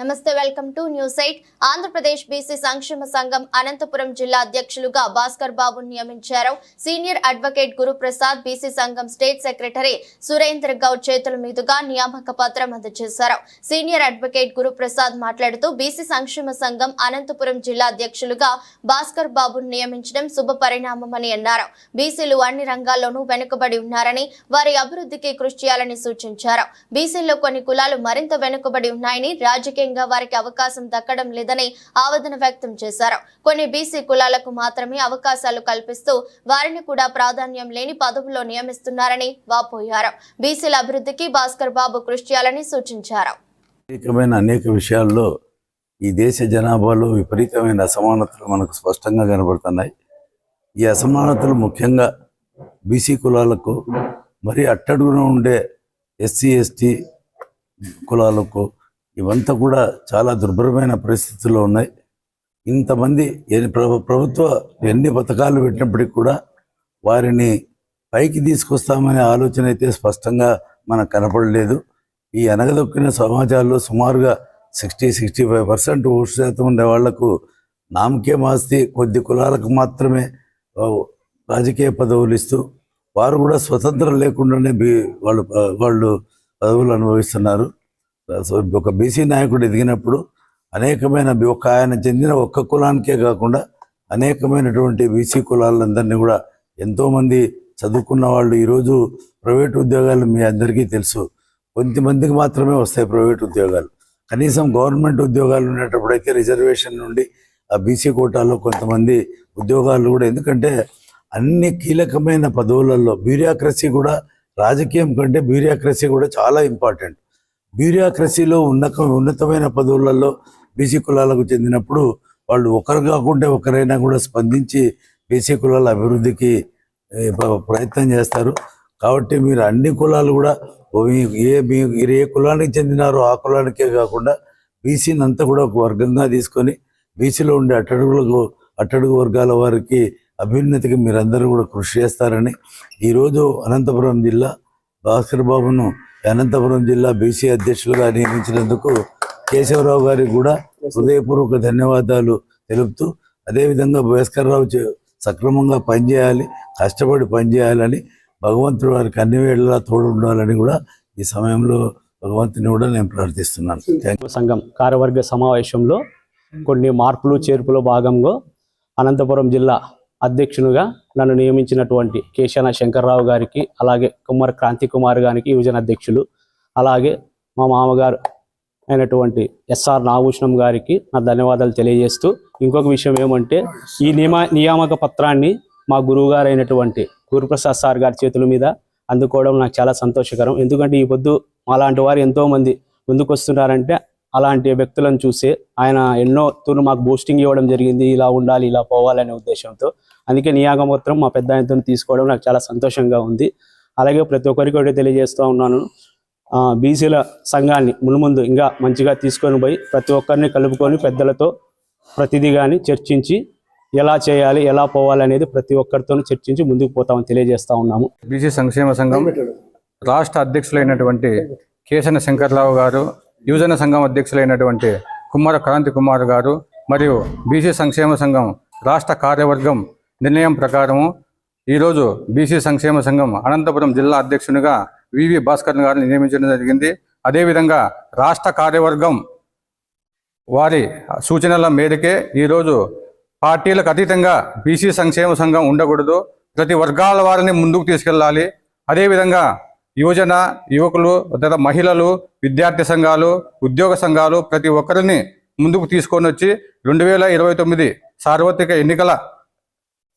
నమస్తే welcome to news eight. Andhra Pradesh BC సంక్షేమ సంఘం అనంతపురం జిల్లా అధ్యక్షులుగా భాస్కర్ బాబు నియమించారు. సీనియర్ అడ్వకేట్ గురుప్రసాద్ బీసీ సంఘం స్టేట్ సెక్రటరీ సురేంద్ర గౌడ్ చేతుల మీదుగా నియామక పత్రం అందజేశారు. సీనియర్ అడ్వకేట్ గురుప్రసాద్ మాట్లాడుతూ బీసీ సంక్షేమ సంఘం అనంతపురం జిల్లా అధ్యక్షులుగా భాస్కర్ బాబును నియమించడం శుభ పరిణామమని అన్నారు. బీసీలు అన్ని రంగాల్లోనూ వెనుకబడి ఉన్నారని వారి అభివృద్ధికి కృషి చేయాలని సూచించారు. బీసీల్లో కొన్ని కులాలు మరింత వెనుకబడి ఉన్నాయని రాజకీయ రాజకీయంగా వారికి అవకాశం దక్కడం లేదని ఆవేదన వ్యక్తం చేశారు. కొన్ని బీసీ కులాలకు మాత్రమే అవకాశాలు కల్పిస్తూ వారిని కూడా ప్రాధాన్యం లేని పదవుల్లో నియమిస్తున్నారని వాపోయారు. బీసీల అభివృద్ధికి భాస్కర్ బాబు కృషి చేయాలని సూచించారు. అనేకమైన అనేక విషయాల్లో ఈ దేశ జనాభాలో విపరీతమైన అసమానతలు మనకు స్పష్టంగా కనబడుతున్నాయి. ఈ అసమానతలు ముఖ్యంగా బీసీ కులాలకు మరి అట్టడుగున ఉండే ఎస్సీ ఎస్టీ కులాలకు ఇవంతా కూడా చాలా దుర్భరమైన పరిస్థితుల్లో ఉన్నాయి. ఇంతమంది ఎన్ని ప్రభుత్వ ఎన్ని పథకాలు పెట్టినప్పటికీ కూడా వారిని పైకి తీసుకొస్తామనే ఆలోచన అయితే స్పష్టంగా మనకు కనపడలేదు. ఈ అనగదొక్కిన సమాజాల్లో సుమారుగా sixty sixty five percent vote శాతం ఉండే వాళ్ళకు నామకే మాస్తి కొద్ది కులాలకు మాత్రమే రాజకీయ పదవులు ఇస్తూ వారు కూడా స్వతంత్రం లేకుండానే వాళ్ళు వాళ్ళు పదవులు అనుభవిస్తున్నారు. సో ఒక బీసీ నాయకుడు ఎదిగినప్పుడు అనేకమైన ఒక ఆయన చెందిన ఒక్క కులానికే కాకుండా అనేకమైనటువంటి బీసీ కులాలందరినీ కూడా ఎంతోమంది చదువుకున్న వాళ్ళు ఈరోజు ప్రైవేట్ ఉద్యోగాలు మీ అందరికీ తెలుసు. కొంతమందికి మాత్రమే వస్తాయి ప్రైవేట్ ఉద్యోగాలు. కనీసం గవర్నమెంట్ ఉద్యోగాలు ఉండేటప్పుడైతే రిజర్వేషన్ నుండి ఆ బీసీ కోటాలో కొంతమంది ఉద్యోగాలు కూడా ఎందుకంటే అన్ని కీలకమైన పదవులలో బ్యూరియాక్రసీ కూడా రాజకీయం కంటే బ్యూరియాక్రసీ కూడా చాలా ఇంపార్టెంట్. బ్యూరియాక్రసీలో ఉన్నత ఉన్నతమైన పదవులలో బీసీ కులాలకు చెందినప్పుడు వాళ్ళు ఒకరు కాకుండా ఒకరైనా కూడా స్పందించి బీసీ కులాల అభివృద్ధికి ప్రయత్నం చేస్తారు. కాబట్టి మీరు అన్ని కులాలు కూడా మీ- ఏ మీ మీరు ఏ కులానికి చెందినారో ఆ కులానికే కాకుండా బీసీని అంతా కూడా ఒక వర్గంగా తీసుకొని బీసీలో ఉండే అట్టడుగులకు అట్టడుగు వర్గాల వారికి అభ్యున్నతికి మీరందరూ కూడా కృషి చేస్తారని ఈరోజు అనంతపురం జిల్లా భాస్కర్ బాబును అనంతపురం జిల్లా బీసీ అధ్యక్షులుగా నియమించినందుకు కేశవరావు గారికి కూడా హృదయపూర్వక ధన్యవాదాలు తెలుపుతూ అదేవిధంగా భాస్కర్రావు చే- సక్రమంగా పనిచేయాలి కష్టపడి పనిచేయాలని భగవంతుడు వారికి అన్ని వేళలా తోడు ఉండాలని కూడా ఈ సమయంలో భగవంతుని కూడా నేను ప్రార్థిస్తున్నాను. సంఘం కార్యవర్గ సమావేశంలో కొన్ని మార్పులు చేర్పులో భాగంగా అనంతపురం జిల్లా అధ్యక్షునిగా నన్ను నియమించినటువంటి కేశాన శంకర్రావు గారికి అలాగే కుమార్ క్రాంతి కుమార్ గారికి యువజన అధ్యక్షులు అలాగే మా మామగారు అయినటువంటి ఎస్ఆర్ నాగభూషణం గారికి నా ధన్యవాదాలు తెలియజేస్తూ ఇంకొక విషయం ఏమంటే ఈ నియమ నియామక పత్రాన్ని మా గురువు గారు అయినటువంటి గురుప్రసాద్ సార్ గారి చేతుల మీద అందుకోవడం నాకు చాలా సంతోషకరం. ఎందుకంటే ఈ పొద్దు మాలాంటి వారు ఎంతోమంది ముందుకు వస్తున్నారంటే అలాంటి వ్యక్తులను చూసి ఆయన ఎన్నో తూరు మాకు బూస్టింగ్ ఇవ్వడం జరిగింది ఇలా ఉండాలి ఇలా పోవాలనే ఉద్దేశంతో. అందుకే నియామక పత్రం మా పెద్ద ఆయనతో తీసుకోవడం నాకు చాలా సంతోషంగా ఉంది. అలాగే ప్రతి ఒక్కరికి ఒకటి తెలియజేస్తూ ఉన్నాను. ఆ, బీసీల సంఘాన్ని మున్ముందు ఇంకా మంచిగా తీసుకొని పోయి ప్రతి ఒక్కరిని కలుపుకొని పెద్దలతో ప్రతిదీ కానీ చర్చించి ఎలా చేయాలి ఎలా పోవాలి అనేది ప్రతి ఒక్కరితో చర్చించి ముందుకు పోతామని తెలియజేస్తా ఉన్నాము. బీసీ సంక్షేమ సంఘం రాష్ట్ర అధ్యక్షులైనటువంటి కేశన శంకర్రావు గారు యువజన సంఘం అధ్యక్షులైనటువంటి కుమార క్రాంతి కుమార్ గారు మరియు బీసీ సంక్షేమ సంఘం రాష్ట్ర కార్యవర్గం నిర్ణయం ప్రకారము ఈరోజు బీసీ సంక్షేమ సంఘం అనంతపురం జిల్లా అధ్యక్షునిగా వివి భాస్కర్ గారిని నియమించడం జరిగింది. అదేవిధంగా రాష్ట్ర కార్యవర్గం వారి సూచనల మేరకే ఈరోజు పార్టీలకు అతీతంగా బీసీ సంక్షేమ సంఘం ఉండకూడదు. ప్రతి వర్గాల వారిని ముందుకు తీసుకెళ్ళాలి అదేవిధంగా యువజన యువకులు లేదా మహిళలు విద్యార్థి సంఘాలు ఉద్యోగ సంఘాలు ప్రతి ఒక్కరిని ముందుకు తీసుకొని వచ్చి రెండు వేల ఇరవై తొమ్మిది సార్వత్రిక ఎన్నికల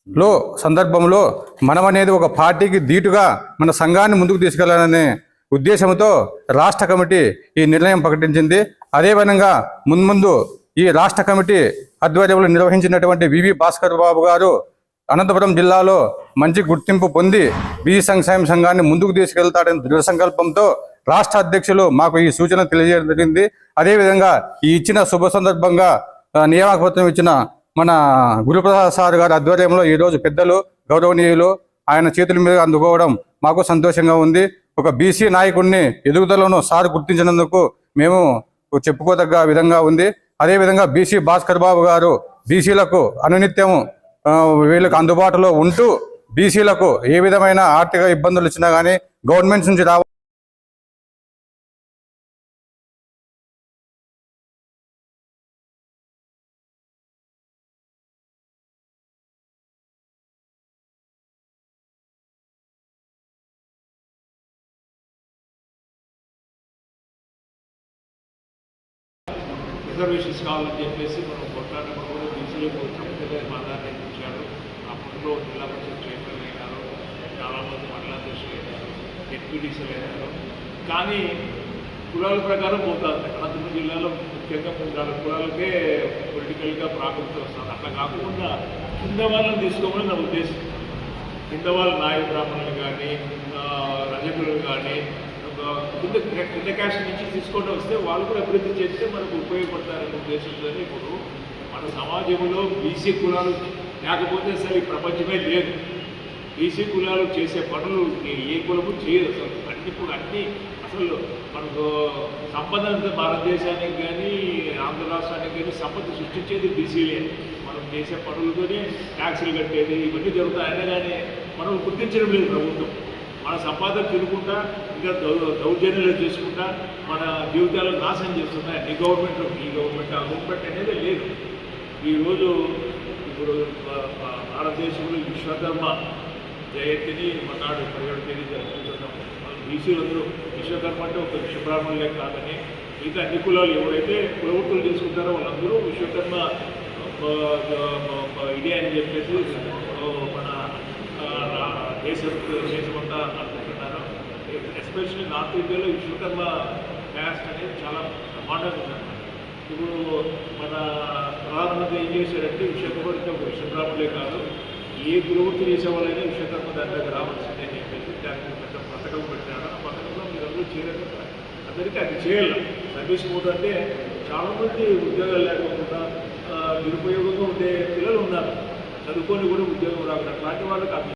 లో సందర్భంలో మనం అనేది ఒక పార్టీకి ధీటుగా మన సంఘాన్ని ముందుకు తీసుకెళ్ళాలనే ఉద్దేశంతో రాష్ట్ర కమిటీ ఈ నిర్ణయం ప్రకటించింది. అదేవిధంగా మున్ముందు ఈ రాష్ట్ర కమిటీ ఆధ్వర్యంలో నిర్వహించినటువంటి వివి భాస్కర్ బాబు గారు అనంతపురం జిల్లాలో మంచి గుర్తింపు పొంది బీసీ సంక్షేమ సంఘాన్ని ముందుకు తీసుకెళ్తాడని దృఢ సంకల్పంతో రాష్ట్ర అధ్యక్షులు మాకు ఈ సూచన తెలియజేయడం జరిగింది. అదేవిధంగా ఈ ఇచ్చిన శుభ సందర్భంగా నియామకపత్రం ఇచ్చిన మన గురుప్రసాద్ సార్ గారి ఆధ్వర్యంలో ఈరోజు పెద్దలు గౌరవనీయులు ఆయన చేతుల మీద అందుకోవడం మాకు సంతోషంగా ఉంది. ఒక బీసీ నాయకుడిని ఎదుగుదలను సార్ గుర్తించినందుకు మేము చెప్పుకోదగ్గ విధంగా ఉంది. అదేవిధంగా బీసీ భాస్కర్ బాబు గారు బీసీలకు అనునిత్యము వీళ్ళకు అందుబాటులో ఉంటూ బీసీలకు ఏ విధమైన ఆర్థిక ఇబ్బందులు వచ్చినా కానీ గవర్నమెంట్స్ నుంచి రావ రిజర్వేషన్స్ కావాలని చెప్పేసి మనం కొట్లాడినప్పుడు కూడా బీసీలకు చక్కగా మాదాన్ని ఇచ్చాడు అప్పట్లో జిల్లా పరిషత్ చైర్మన్ చాలామంది మండలాధ్యక్షులు అయినారు డిప్యూటీసీలు అయినారు కానీ కులాల ప్రకారం పోతారు. అనంతపురం జిల్లాలో ముఖ్యంగా మూడు కులాలకే పొలిటికల్గా ప్రాముఖ్యత వస్తుంది. అట్లా కాకుండా కింద వాళ్ళని తీసుకోమని నా ఉద్దేశం. కింద వాళ్ళ నాయ బ్రాహ్మణులు కానీ రజకులు కానీ కింద కింద క్యాస్ట్ నుంచి తీసుకొని వస్తే వాళ్ళు కూడా అభివృద్ధి చేస్తే మనకు ఉపయోగపడతారనే ఉద్దేశంతో ఇప్పుడు మన సమాజంలో బీసీ కులాలు లేకపోతే అసలు ఈ ప్రపంచమే లేదు. బీసీ కులాలు చేసే పనులు ఏ- ఏ కులము చేయదు. అసలు అన్ని ఇప్పుడు అన్ని అసలు మనకు సంపద భారతదేశానికి కానీ ఆంధ్ర రాష్ట్రానికి కానీ సంపద సృష్టించేది బీసీలే. మనం చేసే పనులతోనే ట్యాక్సులు కట్టేది ఇవన్నీ జరుగుతాయనే కానీ మనం గుర్తించడం లేదు ప్రభుత్వం. మన సంపాదన తిరుగుకుంటా ఇంకా దౌ దౌర్జన్యాలు చేసుకుంటా మన జీవితాలను నాశనం చేస్తున్నాయి. ఈ గవర్నమెంట్ ఈ గవర్నమెంట్ ఆ గవర్నమెంట్ అనేది లేదు. ఈరోజు ఇప్పుడు భారతదేశంలో విశ్వకర్మ జయంతిని మనాడు పదిహేడు తేదీ జరుపుకుంటున్నాం బీసీలందరూ విశ్వకర్మ అంటే ఒక విశ్వబ్రాహ్మణులే కాదని మిగతా అన్ని కులాలు ఎవరైతే కులవృత్తులు చేసుకుంటారో వాళ్ళందరూ విశ్వకర్మ ఇదే అని చెప్పేసి మన ఆ, దేశం దేశమంతా అనుకుంటున్నారు. ఎస్పెషల్లీ నార్త్ ఇండియాలో విశ్వకర్మ క్యాస్ట్ అనేది చాలా బ్రహ్మాండంగా ఉందన్నమాట. ఇప్పుడు మన ప్రధానమంత్రి ఏం చేశారంటే విశ్వకర్మకి ఒక విశ్వబ్రాహ్మణులే కాదు ఏ గురువృత్తి చేసే వాళ్ళైనా విశ్వకర్మ దాని రావాల్సిందే అని చెప్పేసి దానికి పెద్ద పథకం పెట్టాను ఆ పథకంలో మీరందరూ చేయాలి అందరికీ అది చేయాలి. సర్వీస్ మోడ్ అంటే చాలామంది ఉద్యోగాలు లేకపోకుండా నిరుపయోగంగా ఉండే పిల్లలు ఉన్నారు. చదువుకొని కూడా ఉద్యోగం రాకుండా అలాంటి వాళ్ళకి